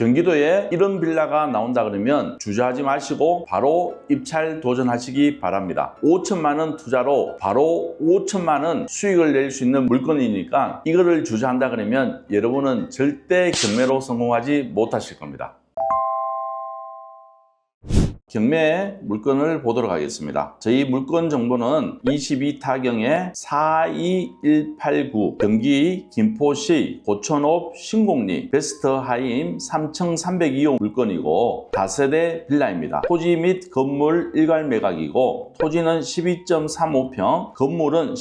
경기도에 이런 빌라가 나온다 그러면 주저하지 마시고 바로 입찰 도전하시기 바랍니다. 5천만 원 투자로 바로 5천만 원 수익을 낼 수 있는 물건이니까 이거를 주저한다 그러면 여러분은 절대 경매로 성공하지 못하실 겁니다. 경매 물건을 보도록 하겠습니다. 저희 물건 정보는 22타경에 42189 경기 김포시 고천읍 신곡리 베스트 하임 3302호 물건이고 다세대 빌라입니다. 토지 및 건물 일괄 매각이고 토지는 12.35평, 건물은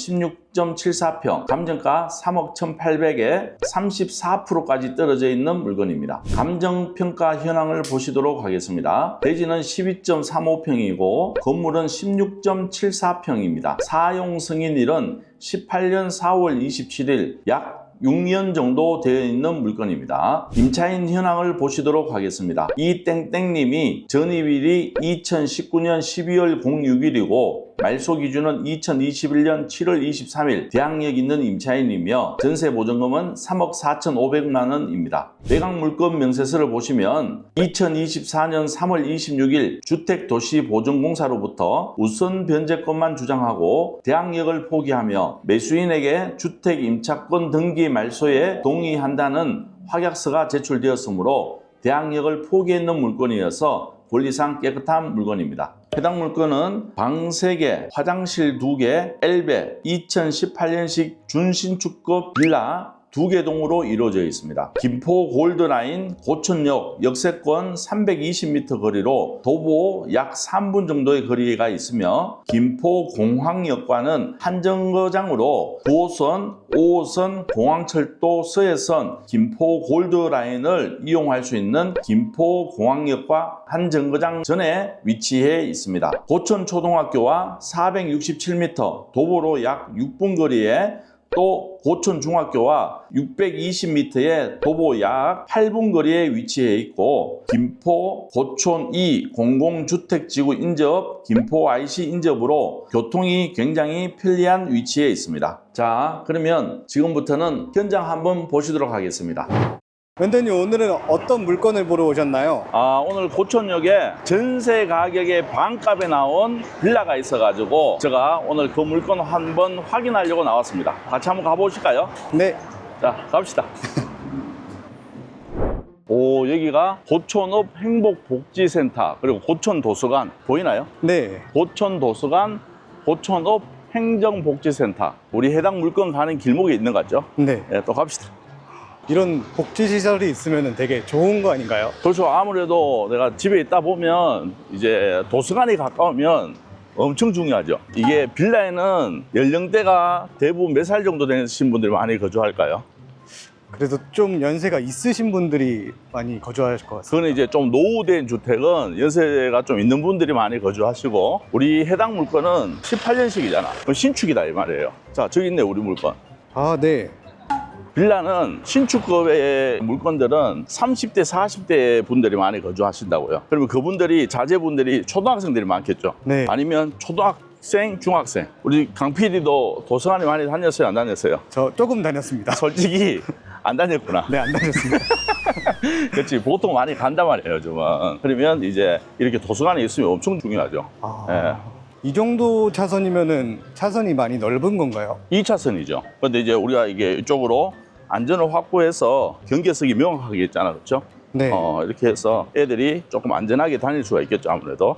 16.74평, 감정가 3억 1,800에 34%까지 떨어져 있는 물건입니다. 감정평가 현황을 보시도록 하겠습니다. 대지는 12.35평이고 건물은 16.74평입니다. 사용 승인일은 18년 4월 27일 약 6년 정도 되어 있는 물건입니다. 임차인 현황을 보시도록 하겠습니다. 이 땡땡님이 전입일이 2019년 12월 06일이고 말소 기준은 2021년 7월 23일 대항력 있는 임차인이며 전세 보증금은 3억 4,500만 원입니다. 매각 물건 명세서를 보시면 2024년 3월 26일 주택도시보증공사로부터 우선 변제권만 주장하고 대항력을 포기하며 매수인에게 주택 임차권 등기 말소에 동의한다는 확약서가 제출되었으므로 대항력을 포기했는 물건이어서 권리상 깨끗한 물건입니다. 해당 물건은 방 3개, 화장실 2개, 엘베 2018년식 준신축급 빌라 두 개 동으로 이루어져 있습니다. 김포 골드라인 고천역 역세권 320m 거리로 도보 약 3분 정도의 거리가 있으며 김포 공항역과는 한정거장으로 9호선, 5호선, 공항철도 서해선 김포 골드라인을 이용할 수 있는 김포 공항역과 한정거장 전에 위치해 있습니다. 고천초등학교와 467m, 도보로 약 6분 거리에 또 고천중학교와 620m의 도보 약 8분 거리에 위치해 있고 김포 고촌 2 공공주택지구 인접 김포 IC 인접으로 교통이 굉장히 편리한 위치에 있습니다. 자 그러면 지금부터는 현장 한번 보시도록 하겠습니다. 멘토님 오늘은 어떤 물건을 보러 오셨나요? 아, 오늘 고천역에 전세 가격의 반값에 나온 빌라가 있어가지고 제가 오늘 그 물건 한번 확인하려고 나왔습니다. 같이 한번 가보실까요? 네, 자, 갑시다. 오, 여기가 고천읍 행복복지센터, 그리고 고천도서관, 보이나요? 네. 고천도서관, 고천읍 행정복지센터. 우리 해당 물건 가는 길목에 있는 것 같죠? 네. 예, 또 갑시다. 이런 복지시설이 있으면 되게 좋은 거 아닌가요? 그렇죠. 아무래도 내가 집에 있다 보면 이제 도서관에 가까우면 엄청 중요하죠. 이게 빌라에는 연령대가 대부분 몇 살 정도 되신 분들이 많이 거주할까요? 그래도 좀 연세가 있으신 분들이 많이 거주하실 것 같습니다. 그거는 이제 좀 노후된 주택은 연세가 좀 있는 분들이 많이 거주하시고 우리 해당 물건은 18년식이잖아. 그럼 신축이다 이 말이에요. 자, 저기 있네 우리 물건. 아, 네. 빌라는 신축급의 물건들은 30대, 40대 분들이 많이 거주하신다고요. 그러면 그분들이 자제분들이 초등학생들이 많겠죠. 네. 아니면 초등학생, 중학생. 우리 강 PD도 도서관에 많이 다녔어요, 안 다녔어요? 저 조금 다녔습니다. 솔직히 안 다녔구나. 네, 안 다녔습니다. 그렇지. 보통 많이 간단 말이에요, 요즘은. 그러면 이제 이렇게 도서관에 있으면 엄청 중요하죠. 아, 이 정도 차선이면은 차선이 많이 넓은 건가요? 2차선이죠. 근데 이제 우리가 이게 이쪽으로 안전을 확보해서 경계석이 명확하게 있잖아, 그렇죠? 네. 어, 이렇게 해서 애들이 조금 안전하게 다닐 수가 있겠죠, 아무래도.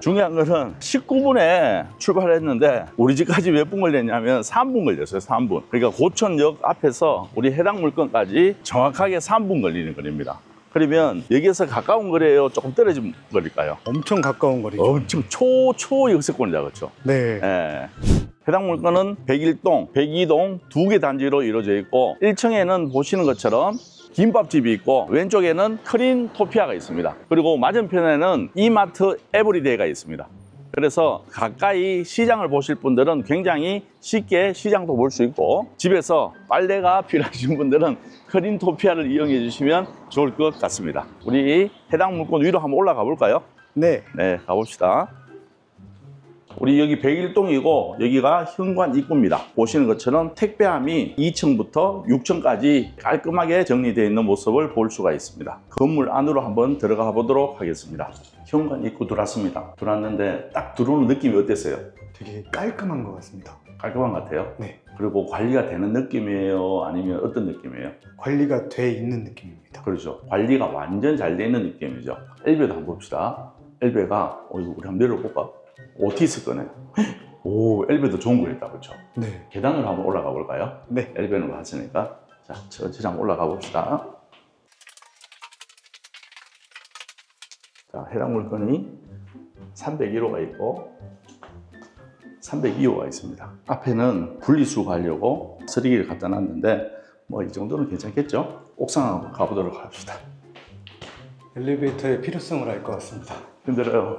중요한 거는 19분에 출발했는데 우리 집까지 몇 분 걸렸냐면 3분 걸렸어요, 3분. 그러니까 고천역 앞에서 우리 해당 물건까지 정확하게 3분 걸리는 거리입니다. 그러면 여기에서 가까운 거리예요? 조금 떨어진 거리일까요? 엄청 가까운 거리죠. 엄청 초, 초 역세권이다, 그렇죠? 네. 예. 해당 물건은 101동, 102동 두 개 단지로 이루어져 있고 1층에는 보시는 것처럼 김밥집이 있고 왼쪽에는 크린 토피아가 있습니다. 그리고 맞은편에는 이마트 에브리데이가 있습니다. 그래서 가까이 시장을 보실 분들은 굉장히 쉽게 시장도 볼 수 있고 집에서 빨래가 필요하신 분들은 크린 토피아를 이용해 주시면 좋을 것 같습니다. 우리 해당 물건 위로 한번 올라가 볼까요? 네. 네, 가봅시다. 우리 여기 101동이고 여기가 현관 입구입니다. 보시는 것처럼 택배함이 2층부터 6층까지 깔끔하게 정리되어 있는 모습을 볼 수가 있습니다. 건물 안으로 한번 들어가 보도록 하겠습니다. 현관 입구 들어왔습니다. 들어왔는데 딱 들어오는 느낌이 어땠어요? 되게 깔끔한 것 같습니다. 깔끔한 것 같아요. 네. 그리고 관리가 되는 느낌이에요? 아니면 어떤 느낌이에요? 관리가 돼 있는 느낌입니다. 그렇죠. 관리가 완전 잘 돼 있는 느낌이죠. 엘베도 한번 봅시다. 엘베가, 어, 이거 우리 한번 내려볼까? 있을 거네? 오, 엘베도 좋은 거 있다, 그렇죠? 네. 계단으로 한번 올라가 볼까요? 네. 엘베는 봤으니까. 자, 천천히 한번 올라가 봅시다. 자, 해당 물건이 301호가 있고 302호가 있습니다. 앞에는 분리수거하려고 쓰레기를 갖다 놨는데 뭐 이 정도는 괜찮겠죠? 옥상 한번 가보도록 합시다. 엘리베이터의 필요성을 알 것 같습니다. 힘들어요.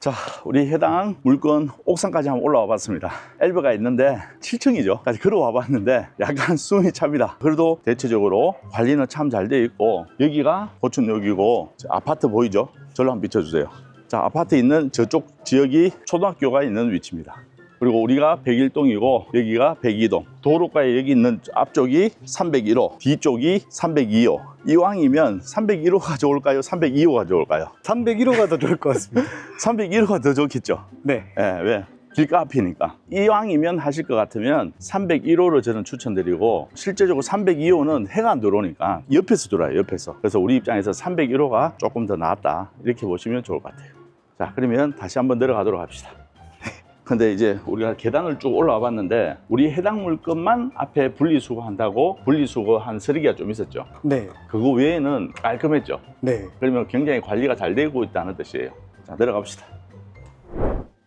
자, 우리 해당 물건 옥상까지 한번 올라와 봤습니다. 엘베가 있는데 7층이죠. 까지 걸어와 봤는데 약간 숨이 찹니다. 그래도 대체적으로 관리는 참 잘 돼 있고 여기가 고촌역이고 저 아파트 보이죠? 절로 한번 비춰주세요. 자, 아파트 있는 저쪽 지역이 초등학교가 있는 위치입니다. 그리고 우리가 101동이고 여기가 102동. 도로가에 여기 있는 앞쪽이 301호 뒤쪽이 302호. 이왕이면 301호가 좋을까요? 302호가 좋을까요? 301호가 더 좋을 것 같습니다. 301호가 더 좋겠죠? 네. 예, 왜? 길가 앞이니까. 이왕이면 하실 것 같으면 301호를 저는 추천드리고 실제적으로 302호는 해가 안 들어오니까 옆에서 들어와요 옆에서. 그래서 우리 입장에서 301호가 조금 더 낫다. 이렇게 보시면 좋을 것 같아요. 자 그러면 다시 한번 내려가도록 합시다 근데 이제 우리가 계단을 쭉 올라와 봤는데 우리 해당 물건만 앞에 분리수거 한다고 분리수거 한 쓰레기가 좀 있었죠 네. 그거 외에는 깔끔했죠 네. 그러면 굉장히 관리가 잘 되고 있다는 뜻이에요. 자, 내려갑시다.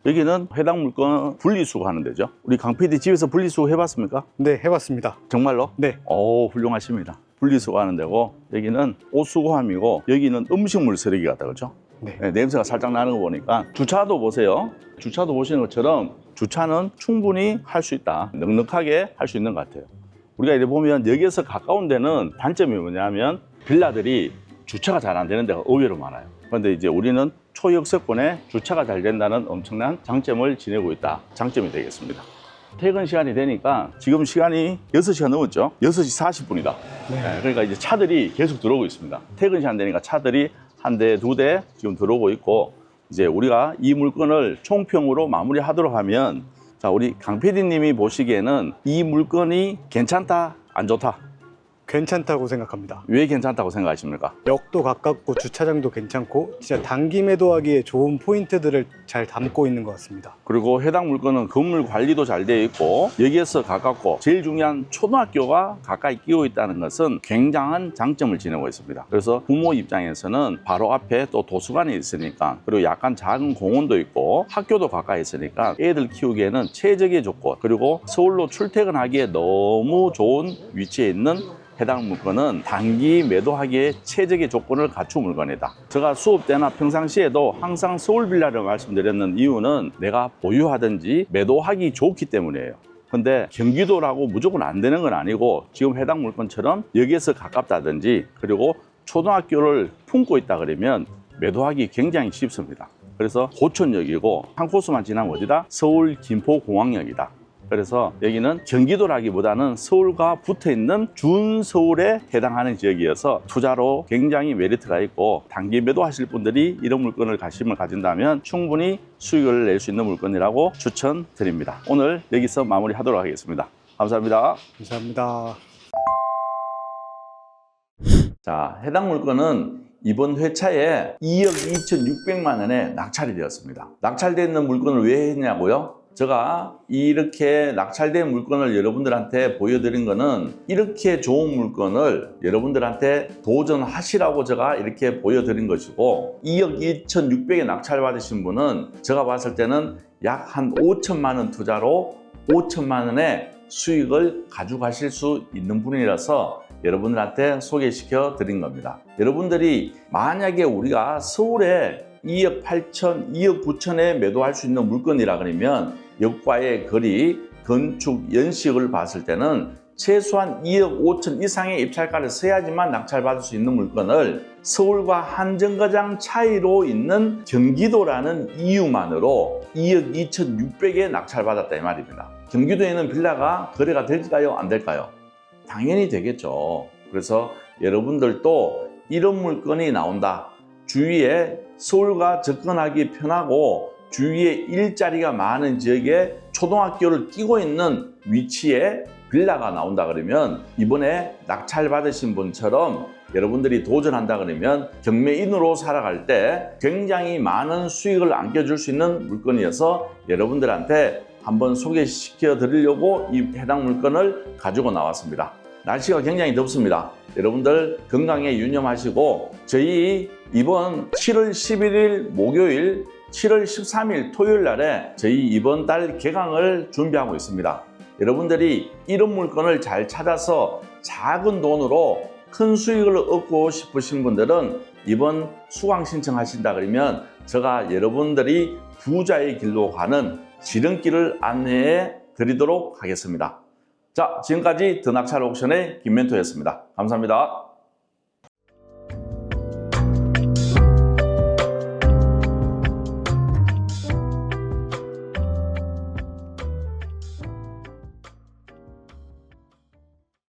여기는 해당 물건 분리수거 하는 데죠. 우리 강 PD 집에서 분리수거 해봤습니까? 네. 해봤습니다. 정말로? 네. 오, 훌륭하십니다. 분리수거 하는 데고, 여기는 옷수거함이고, 여기는 음식물 쓰레기 같다, 그죠? 네. 네, 냄새가 살짝 나는 거 보니까 주차도 보세요. 주차도 보시는 것처럼 주차는 충분히 할 수 있다. 넉넉하게 할 수 있는 것 같아요. 우리가 이래 보면 여기에서 가까운 데는 단점이 뭐냐면 빌라들이 주차가 잘 안 되는 데가 의외로 많아요. 그런데 이제 우리는 초역세권에 주차가 잘 된다는 엄청난 장점을 지내고 있다. 장점이 되겠습니다. 퇴근 시간이 되니까 지금 시간이 6시가 넘었죠. 6시 40분이다. 네. 그러니까 이제 차들이 계속 들어오고 있습니다. 퇴근 시간 되니까 차들이 한 대, 두 대 지금 들어오고 있고 이제 우리가 이 물건을 총평으로 마무리하도록 하면 자, 우리 강 PD님이 보시기에는 이 물건이 괜찮다, 안 좋다. 괜찮다고 생각합니다. 왜 괜찮다고 생각하십니까? 역도 가깝고 주차장도 괜찮고 진짜 단기 매도하기에 좋은 포인트들을 잘 담고 있는 것 같습니다. 그리고 해당 물건은 건물 관리도 잘 되어 있고 여기에서 가깝고 제일 중요한 초등학교가 가까이 끼고 있다는 것은 굉장한 장점을 지니고 있습니다. 그래서 부모 입장에서는 바로 앞에 또 도서관이 있으니까 그리고 약간 작은 공원도 있고 학교도 가까이 있으니까 애들 키우기에는 최적의 조건 그리고 서울로 출퇴근하기에 너무 좋은 위치에 있는 해당 물건은 단기 매도하기에 최적의 조건을 갖춘 물건이다. 제가 수업 때나 평상시에도 항상 서울 빌라를 말씀드렸는 이유는 내가 보유하든지 매도하기 좋기 때문이에요. 근데 경기도라고 무조건 안 되는 건 아니고 지금 해당 물건처럼 여기에서 가깝다든지 그리고 초등학교를 품고 있다 그러면 매도하기 굉장히 쉽습니다. 그래서 고촌역이고 한 코스만 지나면 어디다? 서울 김포공항역이다. 그래서 여기는 경기도라기보다는 서울과 붙어 있는 준서울에 해당하는 지역이어서 투자로 굉장히 메리트가 있고 단기 매도하실 분들이 이런 물건을 관심을 가진다면 충분히 수익을 낼 수 있는 물건이라고 추천드립니다. 오늘 여기서 마무리하도록 하겠습니다. 감사합니다. 감사합니다. 자, 해당 물건은 이번 회차에 2억 2,600만 원에 낙찰이 되었습니다. 낙찰되어 있는 물건을 왜 했냐고요? 제가 이렇게 낙찰된 물건을 여러분들한테 보여드린 거는 이렇게 좋은 물건을 여러분들한테 도전하시라고 제가 이렇게 보여드린 것이고 2억 2,600에 낙찰 받으신 분은 제가 봤을 때는 약 한 5천만 원 투자로 5천만 원의 수익을 가져가실 수 있는 분이라서 여러분들한테 소개시켜 드린 겁니다. 여러분들이 만약에 우리가 서울에 2억 8천, 2억 9천에 매도할 수 있는 물건이라 그러면 역과의 거리, 건축 연식을 봤을 때는 최소한 2억 5천 이상의 입찰가를 써야지만 낙찰받을 수 있는 물건을 서울과 한 정거장 차이로 있는 경기도라는 이유만으로 2억 2천6백에 낙찰받았다 이 말입니다. 경기도에는 빌라가 거래가 될까요? 안 될까요? 당연히 되겠죠. 그래서 여러분들도 이런 물건이 나온다. 주위에 서울과 접근하기 편하고 주위에 일자리가 많은 지역에 초등학교를 끼고 있는 위치에 빌라가 나온다 그러면 이번에 낙찰 받으신 분처럼 여러분들이 도전한다 그러면 경매인으로 살아갈 때 굉장히 많은 수익을 안겨줄 수 있는 물건이어서 여러분들한테 한번 소개시켜 드리려고 이 해당 물건을 가지고 나왔습니다. 날씨가 굉장히 덥습니다. 여러분들 건강에 유념하시고 저희 이번 7월 11일 목요일 7월 13일 토요일 날에 저희 이번 달 개강을 준비하고 있습니다. 여러분들이 이런 물건을 잘 찾아서 작은 돈으로 큰 수익을 얻고 싶으신 분들은 이번 수강 신청하신다 그러면 제가 여러분들이 부자의 길로 가는 지름길을 안내해 드리도록 하겠습니다. 자, 지금까지 드낙찰 옥션의 김멘토였습니다. 감사합니다.